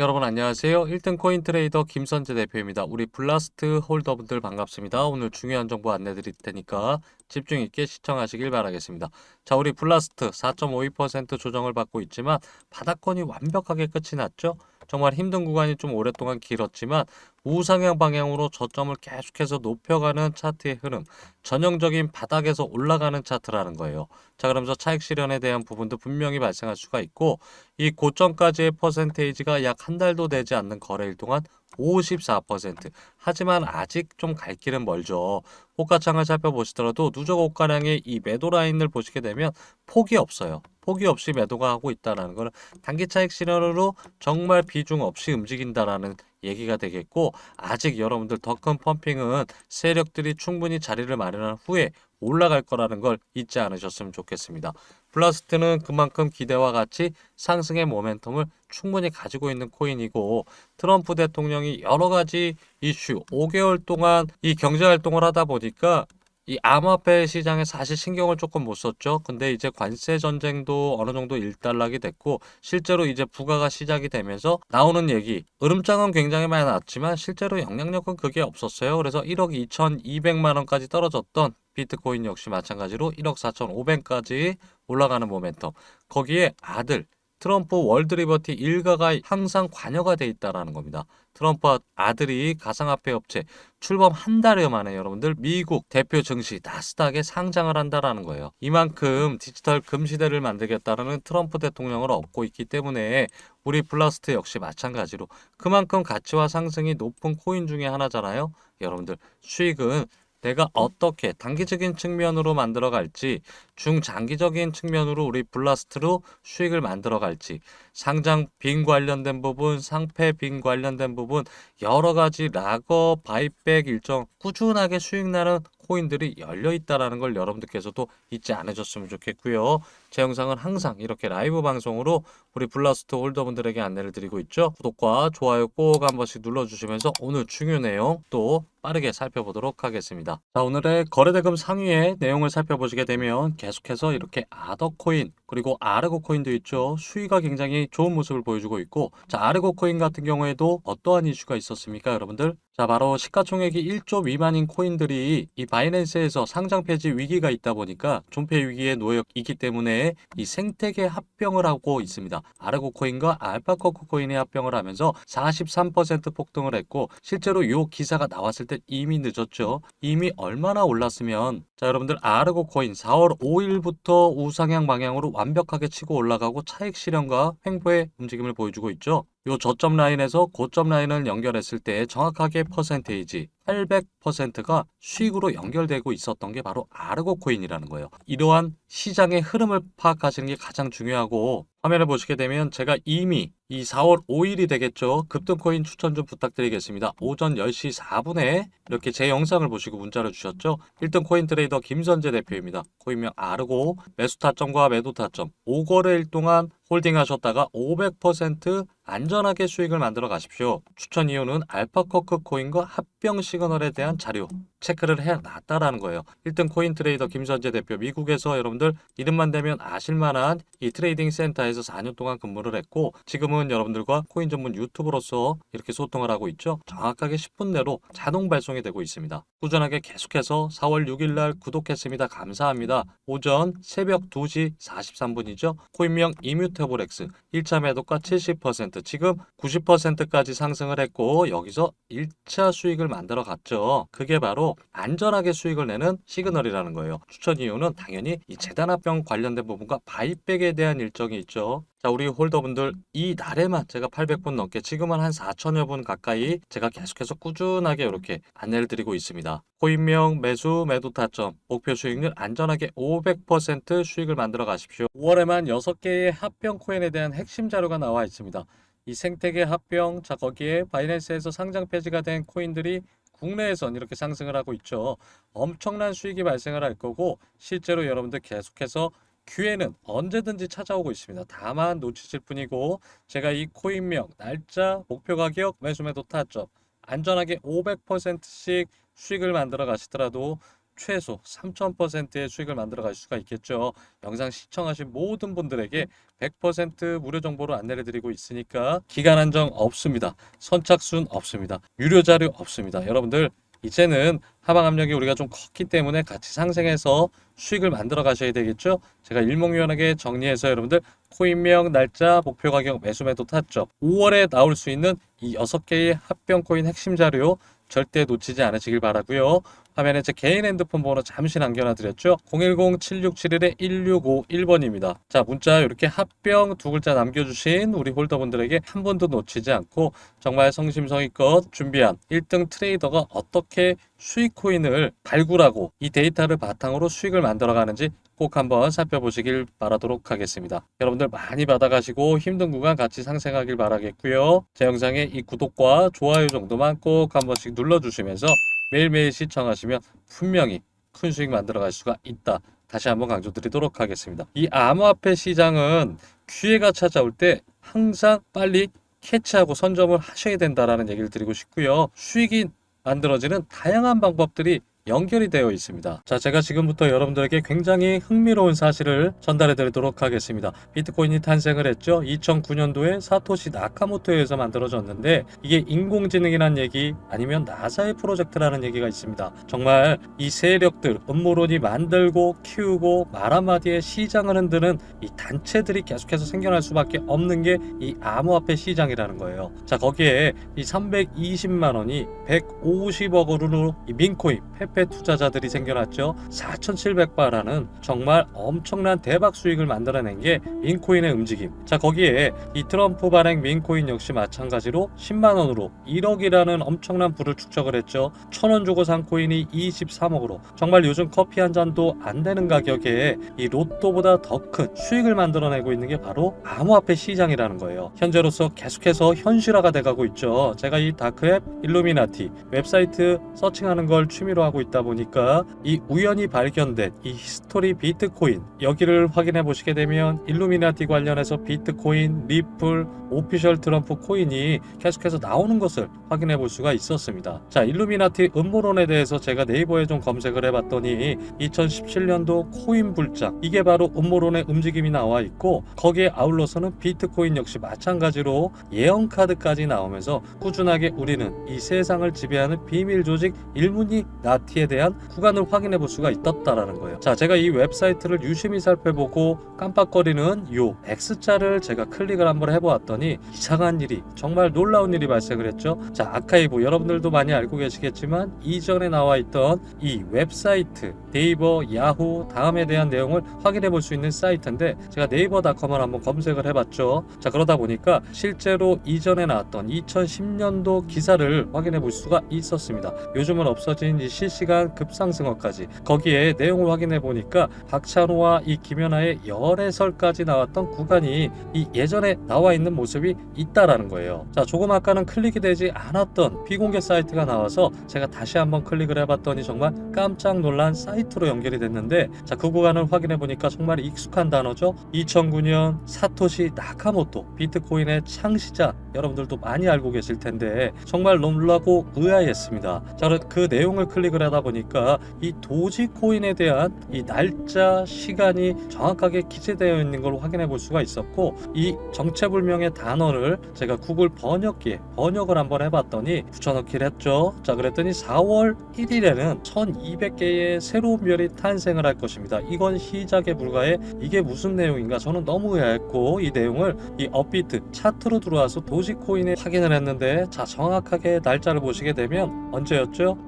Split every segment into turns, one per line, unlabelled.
여러분 안녕하세요. 1등 코인 트레이더 김선재 대표입니다. 우리 블라스트 홀더분들 반갑습니다. 오늘 중요한 정보 안내 드릴 테니까 집중 있게 시청하시길 바라겠습니다. 자, 우리 블라스트 4.52% 조정을 받고 있지만 바닥권이 완벽하게 끝이 났죠. 정말 힘든 구간이 좀 오랫동안 길었지만 우상향 방향으로 저점을 계속해서 높여가는 차트의 흐름, 전형적인 바닥에서 올라가는 차트라는 거예요. 자, 그러면서 차익 실현에 대한 부분도 분명히 발생할 수가 있고 이 고점까지의 퍼센테이지가 약 한 달도 되지 않는 거래일 동안 54%. 하지만 아직 좀 갈 길은 멀죠. 호가창을 살펴보시더라도 누적 호가량의 이 매도 라인을 보시게 되면 폭이 없어요. 폭이 없이 매도가 하고 있다는 것은 단기 차익 실현으로 정말 비중 없이 움직인다라는 얘기가 되겠고 아직 여러분들 더 큰 펌핑은 세력들이 충분히 자리를 마련한 후에 올라갈 거라는 걸 잊지 않으셨으면 좋겠습니다. 플라스트는 그만큼 기대와 같이 상승의 모멘텀을 충분히 가지고 있는 코인이고 트럼프 대통령이 여러 가지 이슈 5개월 동안 이 경제 활동을 하다 보니까 이 암호화폐 시장에 사실 신경을 조금 못 썼죠. 근데 이제 관세 전쟁도 어느 정도 일단락이 됐고 실제로 이제 부가가 시작이 되면서 나오는 얘기 으름장은 굉장히 많이 났지만 실제로 영향력은 그게 없었어요. 그래서 1억 2,200만 원까지 떨어졌던 비트코인 역시 마찬가지로 1억 4,500까지 올라가는 모멘텀. 거기에 아들 트럼프 월드리버티 일가가 항상 관여가 돼 있다라는 겁니다. 트럼프 아들이 가상화폐 업체 출범 한 달여 만에 여러분들 미국 대표 증시 나스닥에 상장을 한다라는 거예요. 이만큼 디지털 금시대를 만들겠다라는 트럼프 대통령을 얻고 있기 때문에 우리 블라스트 역시 마찬가지로 그만큼 가치와 상승이 높은 코인 중에 하나잖아요. 여러분들 수익은 내가 어떻게 단기적인 측면으로 만들어 갈지 중장기적인 측면으로 우리 블라스트로 수익을 만들어 갈지 상장 빈 관련된 부분 상패 빈 관련된 부분 여러 가지 락업 바이백 일정 꾸준하게 수익 나는 코인들이 열려 있다라는 걸 여러분들께서도 잊지 않으셨으면 좋겠고요. 제 영상은 항상 이렇게 라이브 방송으로 우리 블라스트 홀더분들에게 안내를 드리고 있죠. 구독과 좋아요 꼭 한 번씩 눌러주시면서 오늘 중요 내용 또 빠르게 살펴보도록 하겠습니다. 자, 오늘의 거래대금 상위의 내용을 살펴보시게 되면 계속해서 이렇게 아더코인 그리고 아르고 코인도 있죠. 수위가 굉장히 좋은 모습을 보여주고 있고 자, 아르고 코인 같은 경우에도 어떠한 이슈가 있었습니까, 여러분들? 자, 바로 시가총액이 1조 미만인 코인들이 이 바이낸스에서 상장 폐지 위기가 있다 보니까 존폐 위기에 놓여 있기 때문에 이 생태계 합병을 하고 있습니다. 아르고 코인과 알파코코 코인이 합병을 하면서 43% 폭등을 했고 실제로 이 기사가 나왔을 때 이미 늦었죠. 이미 얼마나 올랐으면 자, 여러분들 아르고 코인 4월 5일부터 우상향 방향으로 완 벽하게 치고 올라가고 차익 실현과 횡보의 움직임을 보여주고 있죠. 요 저점 라인에서 고점 라인을 연결했을 때 정확하게 퍼센테이지 800%가 수익으로 연결되고 있었던 게 바로 아르고 코인이라는 거예요. 이러한 시장의 흐름을 파악하시는 게 가장 중요하고 화면을 보시게 되면 제가 이미 이 4월 5일이 되겠죠. 급등코인 추천 좀 부탁드리겠습니다. 오전 10시 4분에 이렇게 제 영상을 보시고 문자를 주셨죠. 1등 코인 트레이더 김선재 대표입니다. 코인명 아르고 매수 타점과 매도 타점 5거래일 동안 홀딩 하셨다가 500% 안전하게 수익을 만들어 가십시오. 추천 이유는 알파커크 코인과 합병 시그널에 대한 자료 체크를 해놨다라는 거예요. 1등 코인 트레이더 김선재 대표 미국에서 여러분들 이름만 되면 아실만한 이 트레이딩 센터에서 4년 동안 근무를 했고 지금은 여러분들과 코인 전문 유튜브로서 이렇게 소통을 하고 있죠. 정확하게 10분 내로 자동 발송이 되고 있습니다. 꾸준하게 계속해서 4월 6일 날 구독했습니다. 감사합니다. 오전 새벽 2시 43분이죠. 코인명 이뮤테블엑스 1차 매도가 70% 지금 90%까지 상승을 했고 여기서 1차 수익을 만들어 갔죠. 그게 바로 안전하게 수익을 내는 시그널이라는 거예요. 추천 이유는 당연히 이 재단합병 관련된 부분과 바이백에 대한 일정이 있죠. 자, 우리 홀더분들 이 날에만 제가 800분 넘게 지금은 한 4천여 분 가까이 제가 계속해서 꾸준하게 이렇게 안내를 드리고 있습니다. 코인명 매수 매도 타점 목표 수익률 안전하게 500% 수익을 만들어 가십시오. 5월에만 6개의 합병 코인에 대한 핵심 자료가 나와 있습니다. 이 생태계 합병 자 거기에 바이낸스에서 상장 폐지가 된 코인들이 국내에선 이렇게 상승을 하고 있죠. 엄청난 수익이 발생을 할 거고 실제로 여러분들 계속해서 기회는 언제든지 찾아오고 있습니다. 다만 놓치실 뿐이고 제가 이 코인명, 날짜, 목표 가격, 매수 매도 타점 안전하게 500%씩 수익을 만들어 가시더라도 최소 3000%의 수익을 만들어 갈 수가 있겠죠. 영상 시청하신 모든 분들에게 100% 무료 정보로 안내를 드리고 있으니까 기간 한정 없습니다. 선착순 없습니다. 유료 자료 없습니다. 여러분들 이제는 하방 압력이 우리가 좀 컸기 때문에 같이 상생해서 수익을 만들어 가셔야 되겠죠. 제가 일목요연하게 정리해서 여러분들 코인명, 날짜, 목표 가격, 매수 매도 타점 5월에 나올 수 있는 이 6개의 합병 코인 핵심 자료 절대 놓치지 않으시길 바라고요. 화면에 제 개인 핸드폰 번호 잠시 남겨놔 드렸죠. 010-7671-1651번입니다. 자, 문자 이렇게 합병 두 글자 남겨주신 우리 홀더분들에게 한 번도 놓치지 않고 정말 성심성의껏 준비한 1등 트레이더가 어떻게 수익 코인을 발굴하고 이 데이터를 바탕으로 수익을 만들어가는지 꼭 한번 살펴보시길 바라도록 하겠습니다. 여러분들 많이 받아가시고 힘든 구간 같이 상생하길 바라겠고요. 제 영상에 이 구독과 좋아요 정도만 꼭 한 번씩 눌러주시면서 매일매일 시청하시면 분명히 큰 수익 만들어 갈 수가 있다. 다시 한번 강조드리도록 하겠습니다. 이 암호화폐 시장은 기회가 찾아올 때 항상 빨리 캐치하고 선점을 하셔야 된다라는 얘기를 드리고 싶고요. 수익이 만들어지는 다양한 방법들이 연결이 되어 있습니다. 자, 제가 지금부터 여러분들에게 굉장히 흥미로운 사실을 전달해 드리도록 하겠습니다. 비트코인이 탄생을 했죠. 2009년도에 사토시 나카모토에 의해서 만들어졌는데 이게 인공지능이란 얘기 아니면 나사의 프로젝트라는 얘기가 있습니다. 정말 이 세력들, 음모론이 만들고 키우고 말 한마디에 시장을 흔드는 이 단체들이 계속해서 생겨날 수밖에 없는 게 이 암호화폐 시장이라는 거예요. 자, 거기에 이 320만 원이 150억 원으로 이 민코인, 페페 투자자들이 생겨났죠. 4,700바라는 정말 엄청난 대박 수익을 만들어낸 게 민코인의 움직임. 자, 거기에 이 트럼프 발행 민코인 역시 마찬가지로 10만 원으로 1억이라는 엄청난 부를 축적을 했죠. 1,000원 주고 산 코인이 23억으로 정말 요즘 커피 한 잔도 안 되는 가격에 이 로또보다 더 큰 수익을 만들어내고 있는 게 바로 암호화폐 시장이라는 거예요. 현재로서 계속해서 현실화가 돼가고 있죠. 제가 이 다크앱 일루미나티 웹사이트 서칭하는 걸 취미로 하고 있다 보니까 이 우연히 발견된 이 히스토리 비트코인 여기를 확인해 보시게 되면 일루미나티 관련해서 비트코인, 리플, 오피셜 트럼프 코인이 계속해서 나오는 것을 확인해 볼 수가 있었습니다. 자, 일루미나티 음모론에 대해서 제가 네이버에 좀 검색을 해봤더니 2017년도 코인 불장 이게 바로 음모론의 움직임이 나와 있고 거기에 아울러서는 비트코인 역시 마찬가지로 예언 카드까지 나오면서 꾸준하게 우리는 이 세상을 지배하는 비밀 조직 일문이 나티 에 대한 구간을 확인해 볼 수가 있었다라는 거예요. 자, 제가 이 웹사이트를 유심히 살펴보고 깜빡거리는 요 X자를 제가 클릭을 한번 해보았더니 이상한 일이 정말 놀라운 일이 발생을 했죠. 자, 아카이브 여러분들도 많이 알고 계시겠지만 이전에 나와 있던 이 웹사이트 네이버, 야후 다음에 대한 내용을 확인해 볼 수 있는 사이트인데 제가 네이버닷컴을 한번 검색을 해봤죠. 자, 그러다 보니까 실제로 이전에 나왔던 2010년도 기사를 확인해 볼 수가 있었습니다. 요즘은 없어진 이 실시간 급상승어까지 거기에 내용을 확인해 보니까 박찬호와 이 김연아의 열애설까지 나왔던 구간이 이 예전에 나와 있는 모습이 있다라는 거예요. 자, 조금 아까는 클릭이 되지 않았던 비공개 사이트가 나와서 제가 다시 한번 클릭을 해봤더니 정말 깜짝 놀란 사이트로 연결이 됐는데 자, 그 구간을 확인해 보니까 정말 익숙한 단어죠. 2009년 사토시 나카모토 비트코인의 창시자 여러분들도 많이 알고 계실 텐데 정말 놀라고 의아했습니다. 자, 그 내용을 클릭을 하다 보니까 이 도지코인에 대한 이 날짜, 시간이 정확하게 기재되어 있는 걸 확인해 볼 수가 있었고 이 정체불명의 단어를 제가 구글 번역기에 번역을 한번 해봤더니 붙여넣기를 했죠. 자, 그랬더니 4월 1일에는 1200개의 새로운 별이 탄생을 할 것입니다. 이건 시작에 불과해 이게 무슨 내용인가 저는 너무 의아했고 이 내용을 이 업비트 차트로 들어와서 도지코인에 확인을 했는데 자 정확하게 날짜를 보시게 되면 언제였죠?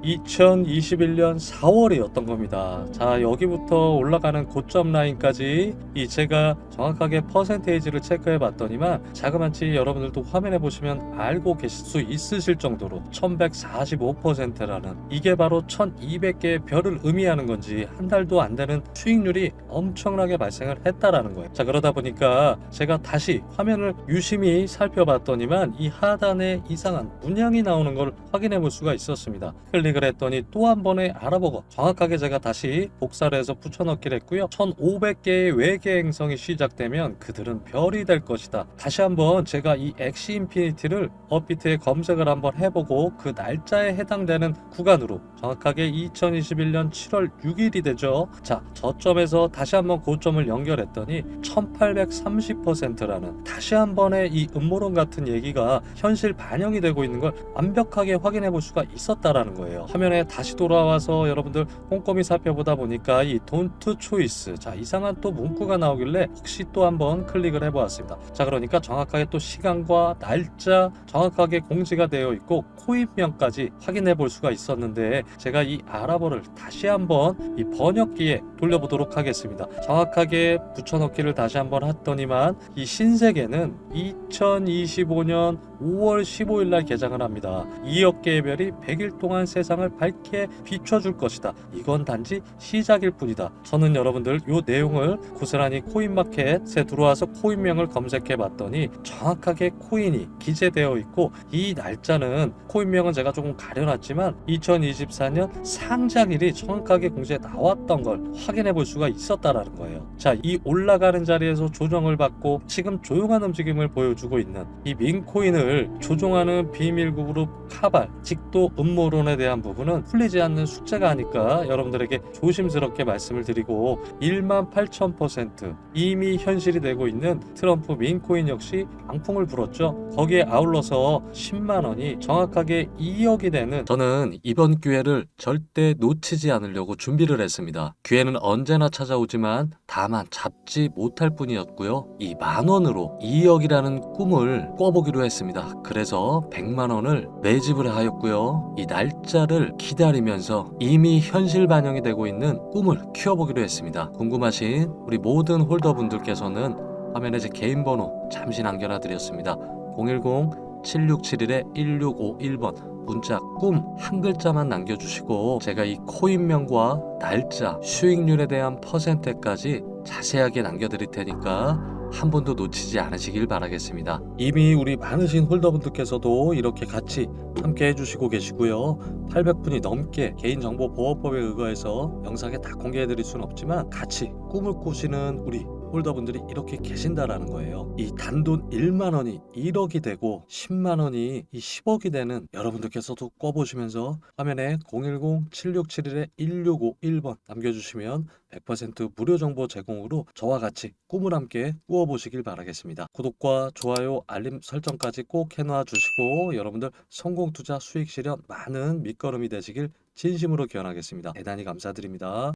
2021년 4월이었던 겁니다. 자 여기부터 올라가는 고점 라인까지 이 제가 정확하게 퍼센테이지를 체크해 봤더니만 자그마치 여러분들도 화면에 보시면 알고 계실 수 있으실 정도로 1145%라는 이게 바로 1200개의 별을 의미하는 건지 한 달도 안 되는 수익률이 엄청나게 발생을 했다라는 거예요. 자 그러다 보니까 제가 다시 화면을 유심히 살펴봤더니만 이 하단에 이상한 문양이 나오는 걸 확인해 볼 수가 있었습니다. 클릭을 했더니 또 한한 번에 알아보고 정확하게 제가 다시 복사를 해서 붙여넣기를 했고요. 1500개의 외계 행성이 시작되면 그들은 별이 될 것이다. 다시 한번 제가 이 엑시 인피니티를 업비트에 검색을 한번 해보고 그 날짜에 해당되는 구간으로 정확하게 2021년 7월 6일이 되죠. 자, 저점에서 다시 한번 고점을 연결했더니 1830%라는 다시 한 번의 이 음모론 같은 얘기가 현실 반영이 되고 있는 걸 완벽하게 확인해 볼 수가 있었다라는 거예요. 화면에 다시 돌아와서 여러분들 꼼꼼히 살펴보다 보니까 이 don't choice 자 이상한 또 문구가 나오길래 혹시 또 한번 클릭을 해보았습니다. 자 그러니까 정확하게 또 시간과 날짜 정확하게 공지가 되어 있고 코인명까지 확인해 볼 수가 있었는데 제가 이 아랍어를 다시 한번 이 번역기에 돌려보도록 하겠습니다. 정확하게 붙여넣기를 다시 한번 했더니만 이 신세계는 2025년 5월 15일 날 개장을 합니다. 2억 개의 별이 100일 동안 세상을 밝게 비춰줄 것이다. 이건 단지 시작일 뿐이다. 저는 여러분들 이 내용을 고스란히 코인마켓에 들어와서 코인명을 검색해 봤더니 정확하게 코인이 기재되어 있고 이 날짜는 코인명은 제가 조금 가려놨지만 2024년 상장일이 정확하게 공지에 나왔던 걸 확인해 볼 수가 있었다라는 거예요. 자, 이 올라가는 자리에서 조정을 받고 지금 조용한 움직임을 보여주고 있는 이 민코인을 조종하는 비밀 그룹 카발, 직도 음모론에 대한 부분은 풀리지 않는 숙제가 아닐까 여러분들에게 조심스럽게 말씀을 드리고 1만 8천% 이미 현실이 되고 있는 트럼프 민코인 역시 방풍을 불었죠. 거기에 아울러서 10만 원이 정확하게 2억이 되는 저는 이번 기회를 절대 놓치지 않으려고 준비를 했습니다. 기회는 언제나 찾아오지만 다만 잡지 못할 뿐이었고요. 이 만 원으로 2억이라는 꿈을 꿔보기로 했 습니다. 그래서 100만 원을 매집을 하였고요. 이 날짜를 기다리면서 이미 현실 반영이 되고 있는 꿈을 키워보기로 했습니다. 궁금하신 우리 모든 홀더분들께서는 화면에 제 개인 번호 잠시 남겨놔 드렸습니다. 010-7671-1651번 문자 꿈 한 글자만 남겨주시고 제가 이 코인명과 날짜, 수익률에 대한 퍼센트까지 자세하게 남겨드릴 테니까 한 번도 놓치지 않으시길 바라겠습니다. 이미 우리 많으신 홀더분들께서도 이렇게 같이 함께 해주시고 계시고요. 800분이 넘게 개인정보보호법에 의거해서 영상에 다 공개해드릴 수는 없지만 같이 꿈을 꾸시는 우리 홀더분들이 이렇게 계신다라는 거예요. 이 단돈 1만 원이 1억이 되고 10만 원이 이 10억이 되는 여러분들께서도 꿔보시면서 화면에 010-7671-1651번 남겨주시면 100% 무료 정보 제공으로 저와 같이 꿈을 함께 꾸어보시길 바라겠습니다. 구독과 좋아요, 알림 설정까지 꼭 해놔 주시고 여러분들 성공 투자 수익 실현 많은 밑거름이 되시길 진심으로 기원하겠습니다. 대단히 감사드립니다.